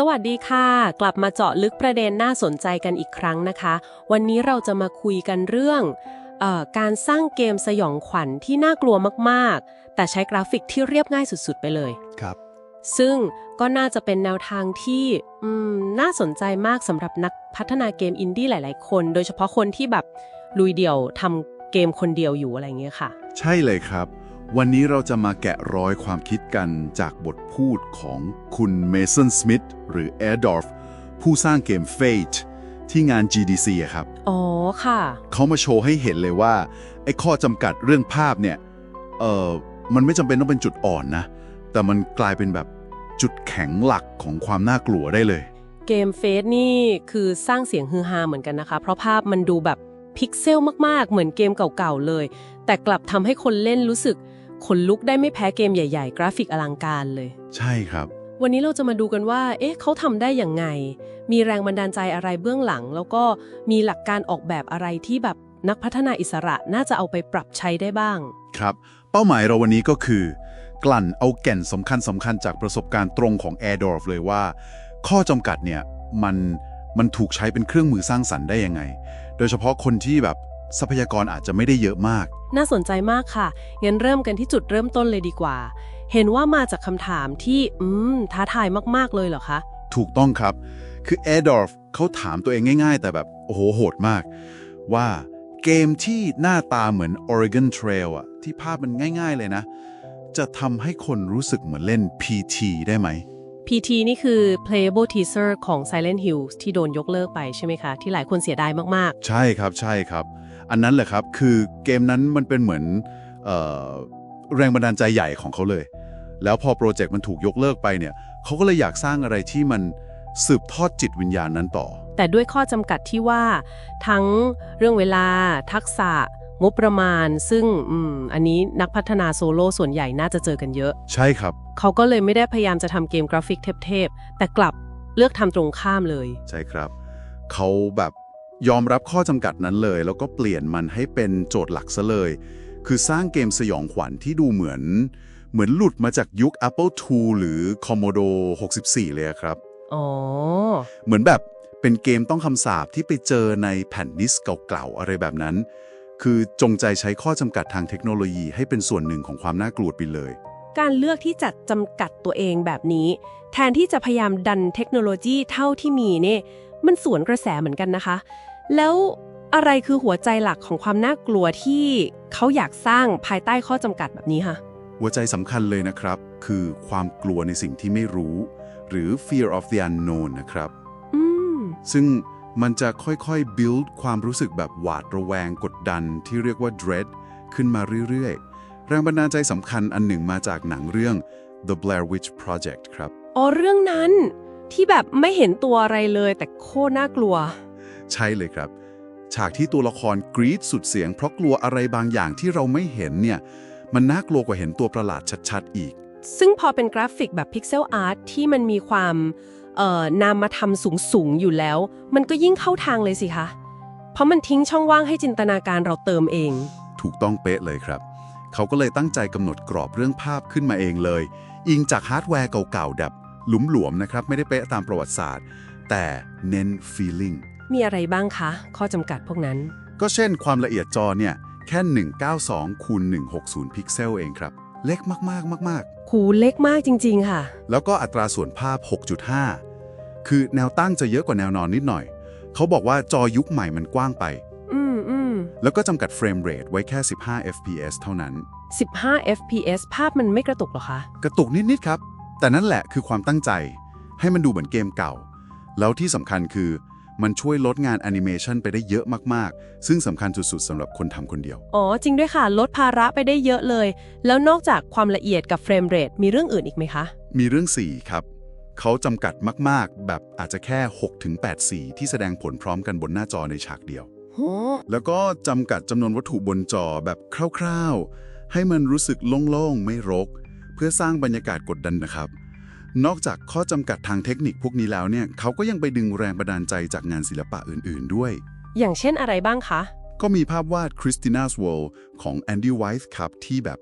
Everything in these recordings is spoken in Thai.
สวัสดีค่ะ กลับมาเจาะลึกประเด็นน่าสนใจกันอีกครั้งนะคะ วันนี้เราจะมาคุยกันเรื่องเออการสร้างเกมสยองขวัญที่น่ากลัวมากๆ แต่ใช้กราฟิกที่เรียบง่ายสุดๆ ไปเลยครับ ซึ่งก็น่าจะเป็นแนวทางที่อืมน่าสนใจมากสำหรับนักพัฒนาเกมอินดี้หลาย ๆ คน โดยเฉพาะคนที่แบบลุยเดี่ยวทำเกมคนเดียวอยู่อะไรอย่างเงี้ยค่ะ ใช่เลยครับ วันนี้เราจะมาแกะรอยความคิดกันจากบทพูดของคุณเมสันสมิธหรือแอร์ดอร์ฟผู้สร้างเกม Fate ที่งาน GDC อะครับ อ๋อ ค่ะ เขามาโชว์ให้เห็นเลยว่า ไอ้ข้อจำกัดเรื่องภาพเนี่ย เออมันไม่จำเป็นต้องเป็นจุดอ่อนนะ แต่มันกลายเป็นแบบจุดแข็งหลักของความน่ากลัวได้เลย เกมเฟสนี่คือสร้างเสียงฮือฮาเหมือนกันนะคะ เพราะภาพมันดูแบบพิกเซลมากๆ เหมือนเกมเก่าๆเลย แต่กลับทำให้คนเล่นรู้สึก ขนลุกได้ไม่แพ้เกมใหญ่ ๆ กราฟิกอลังการเลย ใช่ครับ วันนี้เราจะมาดูกันว่า เอ๊ะเขาทำได้อย่างไง มีแรงบันดาลใจอะไรเบื้องหลัง แล้วก็มีหลักการออกแบบอะไรที่แบบนักพัฒนาอิสระน่าจะเอาไปปรับใช้ได้บ้าง ครับ เป้าหมายเราวันนี้ก็คือ กลั่นเอาแก่นสำคัญสำคัญจากประสบการณ์ตรงของ a i r d o r f เลยว่า ข้อจำกัดเนี่ยมันมันถูกใช้เป็นเครื่องมือสร้างสรรค์ได้ยังไง โดยเฉพาะคนที่แบบ ทรัพยากรอาจจะไม่ได้เยอะมาก น่าสนใจมากค่ะงั้นเริ่มกันที่จุดเริ่มต้นเลยดีกว่า เห็นว่ามาจากคำถามที่อืมท้าทายมากๆเลยเหรอคะ ถูกต้องครับ คือ a i r d o r f เขาถามตัวเองง่าย ๆ แต่แบบ โอ้โหโหดมาก ว่าเกมที่หน้าตาเหมือน Oregon Trail อะที่ภาพมันง่าย ๆ เลยนะ จะทำให้คนรู้สึกเหมือนเล่น PT ได้ไหม PT นี่คือ playable teaser ของ Silent Hills ที่โดนยกเลิกไปใช่ไหมคะ ที่หลายคนเสียดายมากใช่ครับใช่ครับ อันนั้นแหละครับ คือเกมนั้นมันเป็นเหมือนเออแรงบันดาลใจใหญ่ของเขาเลย แล้วพอโปรเจกต์มันถูกยกเลิกไปเนี่ยเขาก็เลยอยากสร้างอะไรที่มันสืบทอดจิตวิญญาณนั้นต่อๆแต่ด้วยข้อจำกัดที่ว่า ทั้งเรื่องเวลา ทักษะ งบประมาณ ซึ่งอืมอันนี้นักพัฒนาโซโล่ส่วนใหญ่น่าจะเจอกันเยอะ ใช่ครับ เขาก็เลยไม่ได้พยายามจะทำเกมกราฟิกเทพๆแต่กลับเลือกทำตรงข้ามเลย ใช่ครับ เขาแบบ ยอมรับข้อจำกัดนั้นเลย แล้วก็เปลี่ยนมันให้เป็นโจทย์หลักซะเลย คือสร้างเกมสยองขวัญที่ดูเหมือน เหมือนหลุดมาจากยุค Apple II หรือ Commodore 64 เลยอะครับ อ๋อ เหมือนแบบเป็นเกมต้องคำสาปที่ไปเจอในแผ่นดิสก์เก่าๆอะไรแบบนั้น คือจงใจใช้ข้อจำกัดทางเทคโนโลยีให้เป็นส่วนหนึ่งของความน่ากลัวไปเลย การเลือกที่จะจำกัดตัวเองแบบนี้ แทนที่จะพยายามดันเทคโนโลยีเท่าที่มีเนี่ย มันสวนกระแสเหมือนกันนะคะ แล้วอะไรคือหัวใจหลักของความน่ากลัวที่เขาอยากสร้างภายใต้ข้อจำกัดแบบนี้คะหัวใจสำคัญเลยนะครับ คือความกลัวในสิ่งที่ไม่รู้ หรือ fear of the unknown นะครับอืมซึ่งมันจะค่อยๆ build ความรู้สึกแบบหวาดระแวงกดดันที่เรียกว่า dread ขึ้นมาเรื่อยๆ แรงบันดาลใจสำคัญอันหนึ่งมาจากหนังเรื่อง The Blair Witch Project ครับ อ๋อ เรื่องนั้น ที่แบบไม่เห็นตัวอะไรเลยแต่โคตรน่ากลัว ใช่เลยครับ ฉากที่ตัวละครกรีดสุดเสียงเพราะกลัวอะไรบางอย่างที่เราไม่เห็นเนี่ย มันน่ากลัวกว่าเห็นตัวประหลาดชัดๆอีก ซึ่งพอเป็นกราฟิกแบบพิกเซลอาร์ตที่มันมีความเอ่อนามธรรมสูงสูงๆอยู่แล้ว มันก็ยิ่งเข้าทางเลยสิคะ เพราะมันทิ้งช่องว่างให้จินตนาการเราเติมเอง ถูกต้องเป๊ะเลยครับ เขาก็เลยตั้งใจกำหนดกรอบเรื่องภาพขึ้นมาเองเลย อิงจากฮาร์ดแวร์เก่าๆแบบ หลุมหลวมๆนะครับ ไม่ได้เป๊ะตามประวัติศาสตร์ แต่เน้น feeling มีอะไรบ้างคะ ข้อจำกัดพวกนั้น ก็เช่นความละเอียดจอเนี่ย แค่ 192คูณ160 พิกเซลเองครับ เล็กมากๆมากหูเล็กมากจริง ๆ ค่ะๆแล้วก็อัตราส่วนภาพ 6.5 คือแนวตั้งจะเยอะกว่าแนวนอนนิดหน่อย เขาบอกว่าจอยุคใหม่มันกว้างไป อืมอืมแล้วก็จำกัดเฟรมเรทไว้แค่ 15 fps เท่านั้น 15 fps ภาพมันไม่กระตุกเหรอคะ กระตุกนิด ๆ ครับ แต่นั่นแหละคือความตั้งใจ ให้มันดูเหมือนเกมเก่า แล้วที่สำคัญคือมันช่วยลดงานแอนิเมชันไปได้เยอะมาก ๆ ซึ่งสำคัญสุด ๆสำหรับคนทำคนเดียว อ๋อ จริงด้วยค่ะ ลดภาระไปได้เยอะเลย แล้วนอกจากความละเอียดกับเฟรมเรทมีเรื่องอื่นอีกไหมคะ มีเรื่อง 4 ครับ เขาจำกัดมาก ๆ แบบอาจจะแค่ 6-8สีที่แสดงผลพร้อมกันบนหน้าจอในฉากเดียวโหแล้วก็จำกัดจำนวนวัตถุบนจอแบบคร่าว ๆ ให้มันรู้สึกโล่ง ๆ ไม่รก เพื่อสร้างบรรยากาศกดดันนะครับ นอกจากข้อจำกัดทางเทคนิคพวกนี้แล้วเนี่ยเขาก็ยังไปดึงแรงบันดาลใจจากงานศิลปะอื่น ๆ ด้วย อย่างเช่นอะไรบ้างคะ ก็มีภาพวาด Christina's World ของ Andy Weiss ครับที่แบบ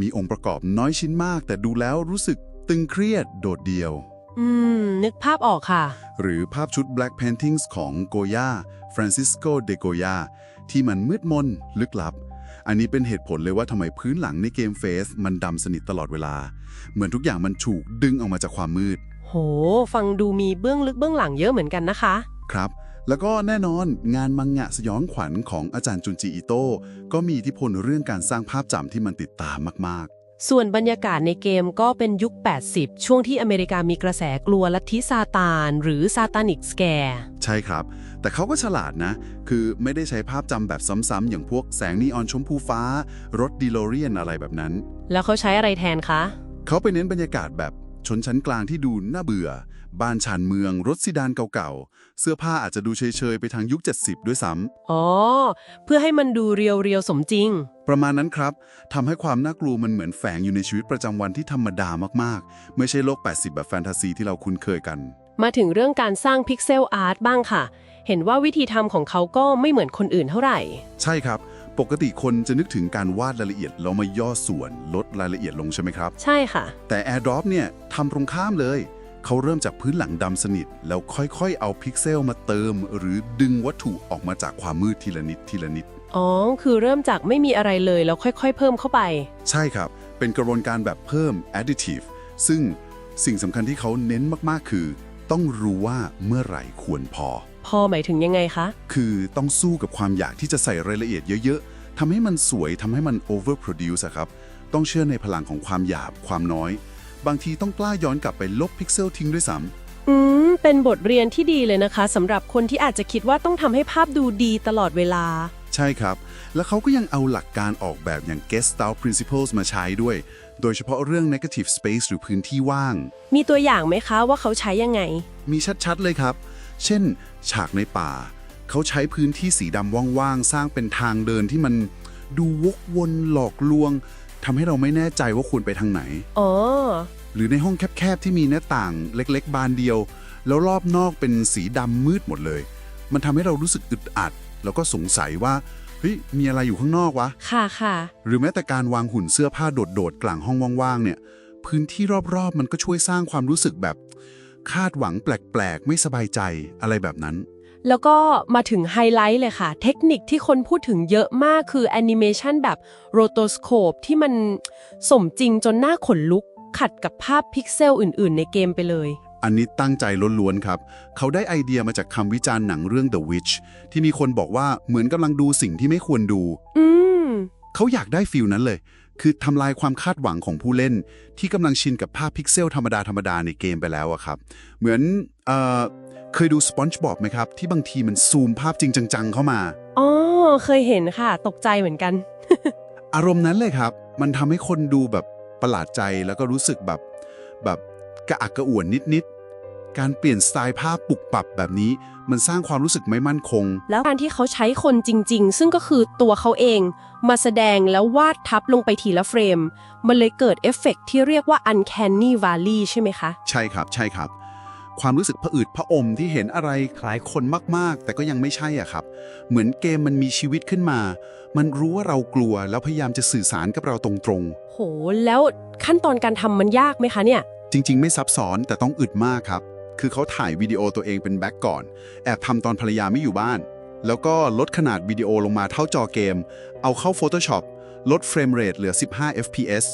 มีองค์ประกอบน้อยชิ้นมาก แต่ดูแล้วรู้สึกตึงเครียดโดดเดี่ยวออืม นึกภาพออกค่ะ หรือภาพชุด Black Paintings ของโกย่าฟรานซิสโกเดโกยาที่มันมืดมนลึกลับ อันนี้เป็นเหตุผลเลยว่าทำไมพื้นหลังในเกมเฟสมันดำสนิทตลอดเวลา เหมือนทุกอย่างมันถูกดึงออกมาจากความมืด โห ฟังดูมีเบื้องลึกเบื้องหลังเยอะเหมือนกันนะคะ ครับ แล้วก็แน่นอนงานมังงะสยองขวัญของอาจารย์จุนจิอิโต้ก็มีอิทธิพลเรื่องการสร้างภาพจำที่มันติดตามมากส่วนบรรยากาศในเกมก็เป็นยุค 80 ช่วงที่อเมริกามีกระแสกลัวลัทธิซาตาน หรือซาตานิกสแกร์ ๆ ใช่ครับ แต่เขาก็ฉลาดนะ คือไม่ได้ใช้ภาพจำแบบซ้ำๆอย่างพวกแสงนีออนชมพูฟ้า รถดีโลเรียนอะไรแบบนั้น แล้วเขาใช้อะไรแทนคะ เขาไปเน้นบรรยากาศแบบชนชั้นกลางที่ดูน่าเบื่อ บ้านชานเมือง รถซีดานเก่าๆ เสื้อผ้าอาจจะดูเฉยๆ ไปทางยุค 70 ด้วยซ้อ๋อ เพื่อให้มันดูเรียวๆ สมจริงำประมาณนั้นครับ ทำให้ความน่ากลัวมันเหมือนแฝงอยู่ในชีวิตประจำวันที่ธรรมดามากๆ ไม่ใช่โลก 80 แบบแฟนตาซีที่เราคุ้นเคยกัน มาถึงเรื่องการสร้างพิกเซลอาร์ตบ้างค่ะ เห็นว่าวิธีทำของเขาก็ไม่เหมือนคนอื่นเท่าไหร่ ใช่ครับ ปกติคนจะนึกถึงการวาดรายละเอียดแล้วมาย่อส่วนลดรายละเอียดลงใช่ไหมครับ ใช่ค่ะ แต่ AirDrop เนี่ยทำตรงข้ามเลย เขาเริ่มจากพื้นหลังดำสนิท แล้วค่อยๆ เอาพิกเซลมาเติม หรือดึงวัตถุออกมาจากความมืดทีละนิดทีละนิด อ๋อ คือเริ่มจากไม่มีอะไรเลยแล้วค่อย ๆ เพิ่มเข้าไป ใช่ครับ เป็นกระบวนการแบบเพิ่ม additive ซึ่งสิ่งสำคัญที่เขาเน้นมากๆ คือ ต้องรู้ว่าเมื่อไหร่ควรพอ พอหมายถึงยังไงคะ คือต้องสู้กับความอยากที่จะใส่รายละเอียดเยอะๆทำให้มันสวยทำให้มัน overproduce อะครับ ต้องเชื่อในพลังของความหยาบความน้อย บางทีต้องกล้าย้อนกลับไปลบพิกเซลทิ้งด้วยซ้ำอืม เป็นบทเรียนที่ดีเลยนะคะสำหรับคนที่อาจจะคิดว่าต้องทำให้ภาพดูดีตลอดเวลาใช่ครับ แล้วเขาก็ยังเอาหลักการออกแบบอย่าง Guest Style Principles มาใช้ด้วย โดยเฉพาะเรื่อง Negative Space หรือพื้นที่ว่าง มีตัวอย่างไหมคะว่าเขาใช้ยังไง มีชัดๆเลยครับ เช่น ฉากในป่า เขาใช้พื้นที่สีดำว่างๆ สร้างเป็นทางเดินที่มันดูวกวนหลอกลวงทำให้เราไม่แน่ใจว่าควรไปทางไหน อ๋อ หรือในห้องแคบๆ ที่มีหน้าต่างเล็กๆ บานเดียว แล้วรอบนอกเป็นสีดำมืดหมดเลย มันทำให้เรารู้สึกอึดอัด แล้วก็สงสัยว่า เฮ้ยมีอะไรอยู่ข้างนอกวะ ค่ะค่ะ หรือแม้แต่การวางหุ่นเสื้อผ้าโดดๆ กลางห้องว่างๆ เนี่ย พื้นที่รอบๆ มันก็ช่วยสร้างความรู้สึกแบบ คาดหวังแปลกๆ ไม่สบายใจอะไรแบบนั้น แล้วก็มาถึงไฮไลท์เลยค่ะ เทคนิคที่คนพูดถึงเยอะมากคือแอนิเมชันแบบโรโตสโคปที่มันสมจริงจนหน้าขนลุกขัดกับภาพพิกเซลอื่น ๆ ในเกมไปเลย อันนี้ตั้งใจล้วนๆครับ เขาได้ไอเดียมาจากคำวิจารณ์หนังเรื่อง The Witch ที่มีคนบอกว่าเหมือนกำลังดูสิ่งที่ไม่ควรดูอืมเขาอยากได้ฟิลนั้นเลย คือทำลายความคาดหวังของผู้เล่น ที่กำลังชินกับภาพพิกเซลธรรมดาธรรมดาในเกมไปแล้วอะครับ เหมือนเอ่อเคยดู SpongeBob ไหมครับ ที่บางทีมันซูมภาพจริงจังๆเข้ามา อ๋อ เคยเห็นค่ะ ตกใจเหมือนกัน อารมณ์นั้นเลยครับ มันทำให้คนดูแบบประหลาดใจแล้วก็รู้สึกแบบแบบ กระอักกระอ่วนนิดๆ การเปลี่ยนสไตล์ภาพปรับปรับแบบนี้ มันสร้างความรู้สึกไม่มั่นคง แล้วการที่เขาใช้คนจริง ๆ ซึ่งก็คือตัวเขาเอง มาแสดงแล้ววาดทับลงไปทีละเฟรม มันเลยเกิดเอฟเฟกต์ที่เรียกว่า uncanny valley ใช่ไหมคะ ใช่ครับใช่ครับ ความรู้สึกผะอืดผะอมที่เห็นอะไรคล้ายคนมากๆ แต่ก็ยังไม่ใช่อะครับ เหมือนเกมมันมีชีวิตขึ้นมา มันรู้ว่าเรากลัวแล้วพยายามจะสื่อสารกับเราตรงๆ โห แล้วขั้นตอนการทำมันยากไหมคะเนี่ย จริง ๆ ไม่ซับซ้อนแต่ต้องอึดมากครับ คือเขาถ่ายวิดีโอตัวเองเป็นแบ็กก่อน แอบทำตอนภรรยาไม่อยู่บ้าน แล้วก็ลดขนาดวิดีโอลงมาเท่าจอเกม เอาเข้า Photoshop ลดเฟรมเรทเหลือ 15 fps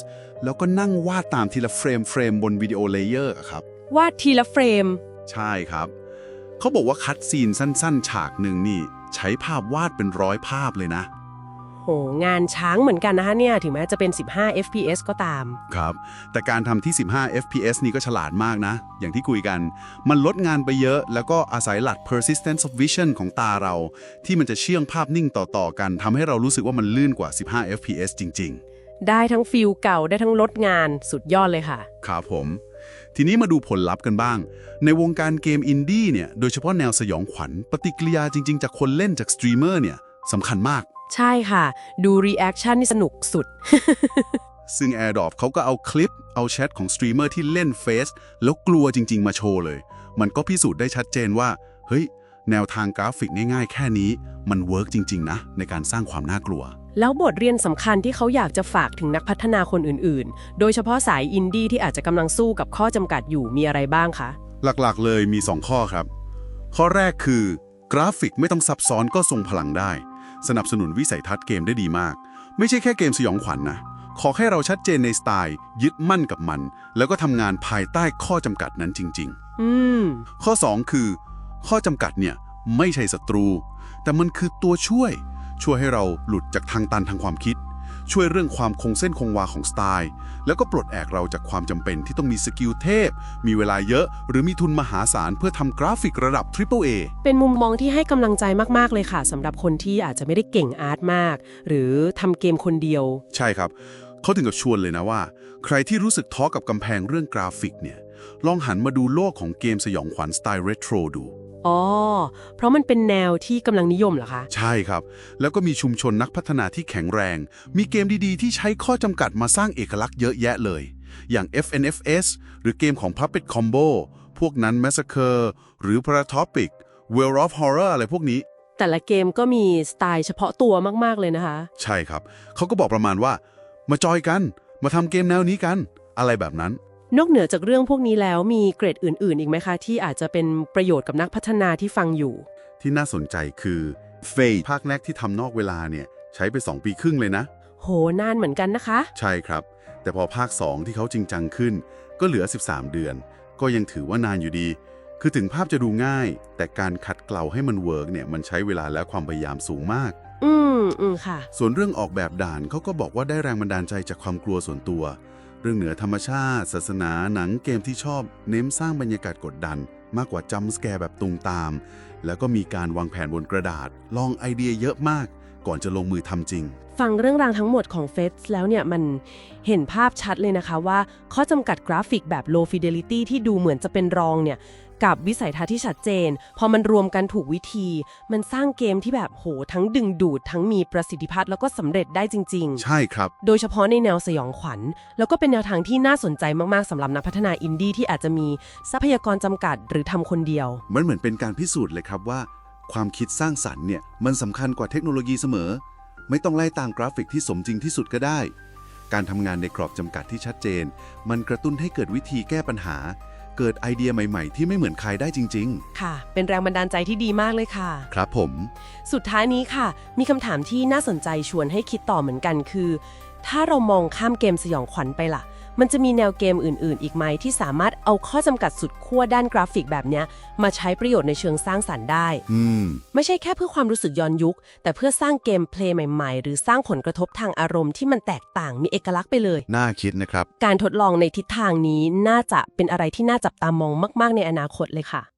แล้วก็นั่งวาดตามทีละเฟรมเฟรมบนวิดีโอเลเยอร์ครับ วาดทีละเฟรม ใช่ครับ เขาบอกว่าคัดซีนสั้น ๆ ฉากหนึ่งนี่ ใช้ภาพวาดเป็นร้อยภาพเลยนะ โห งานช้างเหมือนกันนะคะเนี่ย ถึงแม้จะเป็น 15 fps ก็ตาม ครับ แต่การทำที่ 15 fps นี่ก็ฉลาดมากนะ อย่างที่คุยกัน มันลดงานไปเยอะ แล้วก็อาศัยหลัก persistence of vision ของตาเรา ที่มันจะเชื่องภาพนิ่งต่อ ๆ กันทำให้เรารู้สึกว่ามันลื่นกว่า 15 fps จริงได้ทั้งฟิลเก่าได้ทั้งลดงานสุดยอดเลยค่ะๆครับผมทีนี้มาดูผลลัพธ์กันบ้าง ในวงการเกมอินดี้เนี่ย โดยเฉพาะแนวสยองขวัญ ปฏิกิริยาจริง ๆ จากคนเล่นจากสตรีมเมอร์เนี่ยสำคัญมาก ใช่ค่ะ ดูรีแอคชั่นนี่สนุกสุด ซึ่ง AirDrop เขาก็เอาคลิป เอาแชทของสตรีมเมอร์ที่เล่นเฟซแล้วกลัวจริง ๆ มาโชว์เลย มันก็พิสูจน์ได้ชัดเจนว่า เฮ้ย แนวทางกราฟิกง่ายๆ แค่นี้ มันเวิร์กจริง ๆ นะ ในการสร้างความน่ากลัว แล้วบทเรียนสำคัญที่เขาอยากจะฝากถึงนักพัฒนาคนอื่นๆ โดยเฉพาะสายอินดี้ที่อาจจะกำลังสู้กับข้อจำกัดอยู่มีอะไรบ้างคะ หลักๆ เลยมี 2 ข้อครับ ข้อแรกคือ กราฟิกไม่ต้องซับซ้อนก็ทรงพลังได้ สนับสนุนวิสัยทัศน์เกมได้ดีมาก ไม่ใช่แค่เกมสยองขวัญนนะขอแค่เราชัดเจนในสไตล์ ยึดมั่นกับมัน แล้วก็ทำงานภายใต้ข้อจำกัดนั้นจริงอืมๆข้อ 2 คือ ข้อจำกัดเนี่ยไม่ใช่ศัตรู แต่มันคือตัวช่วย ช่วยให้เราหลุดจากทางตันทางความคิด ช่วยเรื่องความคงเส้นคงวาของสไตล์ แล้วก็ปลดแอกเราจากความจำเป็นที่ต้องมีสกิลเทพ มีเวลาเยอะ หรือมีทุนมหาศาลเพื่อทำกราฟิกระดับ Triple A เป็นมุมมองที่ให้กำลังใจมาก ๆ เลยค่ะสำหรับคนที่อาจจะไม่ได้เก่งอาร์ตมาก หรือทำเกมคนเดียว ใช่ครับ เขาถึงกับชวนเลยนะว่า ใครที่รู้สึกท้อกับกำแพงเรื่องกราฟิกเนี่ยลองหันมาดูโลกของเกมสยองขวัญสไตล์เรโทรดู อ๋อ เพราะมันเป็นแนวที่กำลังนิยมเหรอคะ ใช่ครับ แล้วก็มีชุมชนนักพัฒนาที่แข็งแรง มีเกมดีๆ ที่ใช้ข้อจำกัดมาสร้างเอกลักษณ์เยอะแยะเลย อย่าง FNFS หรือเกมของ Puppet Combo พวกนั้น Massacre หรือ Paratopic World of Horror อะไรพวกนี้ แต่ละเกมก็มีสไตล์เฉพาะตัวมากๆเลยนะคะ ใช่ครับ เขาก็บอกประมาณว่า มาจอยกัน มาทำเกมแนวนี้กัน อะไรแบบนั้น นอกเหนือจากเรื่องพวกนี้แล้วมีเกรดอื่น ๆ อีกไหมคะ ที่อาจจะเป็นประโยชน์กับนักพัฒนาที่ฟังอยู่ ที่น่าสนใจคือเฟยภาคแรกที่ทำนอกเวลาเนี่ยใช้ไป 2 ปีครึ่งเลยนะ โหนานเหมือนกันนะคะ ใช่ครับ แต่พอภาค 2 ที่เขาจริงจังขึ้น ก็เหลือ 13 เดือน ก็ยังถือว่านานอยู่ดี คือถึงภาพจะดูง่าย แต่การขัดเกลาให้มันเวิร์กเนี่ยมันใช้เวลาและความพยายามสูงมาก อืมอืมค่ะ ส่วนเรื่องออกแบบด่านเขาก็บอกว่าได้แรงบันดาลใจจากความกลัวส่วนตัวเรื่องเหนือธรรมชาติ ศาสนาหนังเกมที่ชอบ เน้นสร้างบรรยากาศกดดัน มากกว่าจำสแกร์แบบตุงตาม แล้วก็มีการวางแผนบนกระดาษ ลองไอเดียเยอะมาก ก่อนจะลงมือทำจริง ฟังเรื่องราวทั้งหมดของเฟสแล้วเนี่ยมันเห็นภาพชัดเลยนะคะว่า ข้อจำกัดกราฟิกแบบ low fidelity ที่ดูเหมือนจะเป็นรองเนี่ยกับวิสัยทัศน์ที่ชัดเจน พอมันรวมกันถูกวิธี มันสร้างเกมที่แบบโหทั้งดึงดูด ทั้งมีประสิทธิภาพแล้วก็สำเร็จได้จริงใช่ครับๆโดยเฉพาะในแนวสยองขวัญ แล้วก็เป็นแนวทางที่น่าสนใจมากๆสำหรับนักพัฒนาอินดี้ที่อาจจะมีทรัพยากรจำกัดหรือทำคนเดียว มันเหมือนเป็นการพิสูจน์เลยครับว่า ความคิดสร้างสรรค์เนี่ยมันสำคัญกว่าเทคโนโลยีเสมอ ไม่ต้องไล่ตามกราฟิกที่สมจริงที่สุดก็ได้ การทำงานในกรอบจำกัดที่ชัดเจน มันกระตุ้นให้เกิดวิธีแก้ปัญหา เกิดไอเดียใหม่ ๆ ที่ไม่เหมือนใครได้จริง ค่ะ เป็นแรงบันดาลใจที่ดีมากเลยค่ะ ๆ ครับผม สุดท้ายนี้ค่ะ มีคำถามที่น่าสนใจชวนให้คิดต่อเหมือนกันคือ ถ้าเรามองข้ามเกมสยองขวัญไปล่ะ มันจะมีแนวเกมอื่น ๆ อีกไหมที่สามารถเอาข้อจำกัดสุดขั้วด้านกราฟิกแบบเนี้ย มาใช้ประโยชน์ในเชิงสร้างสรรค์ได้ อืม ไม่ใช่แค่เพื่อความรู้สึกย้อนยุค แต่เพื่อสร้างเกมเพลย์ใหม่ ๆ หรือสร้างผลกระทบทางอารมณ์ที่มันแตกต่างมีเอกลักษณ์ไปเลย น่าคิดนะครับ การทดลองในทิศทางนี้น่าจะเป็นอะไรที่น่าจับตามองมาก ๆ ในอนาคตเลยค่ะ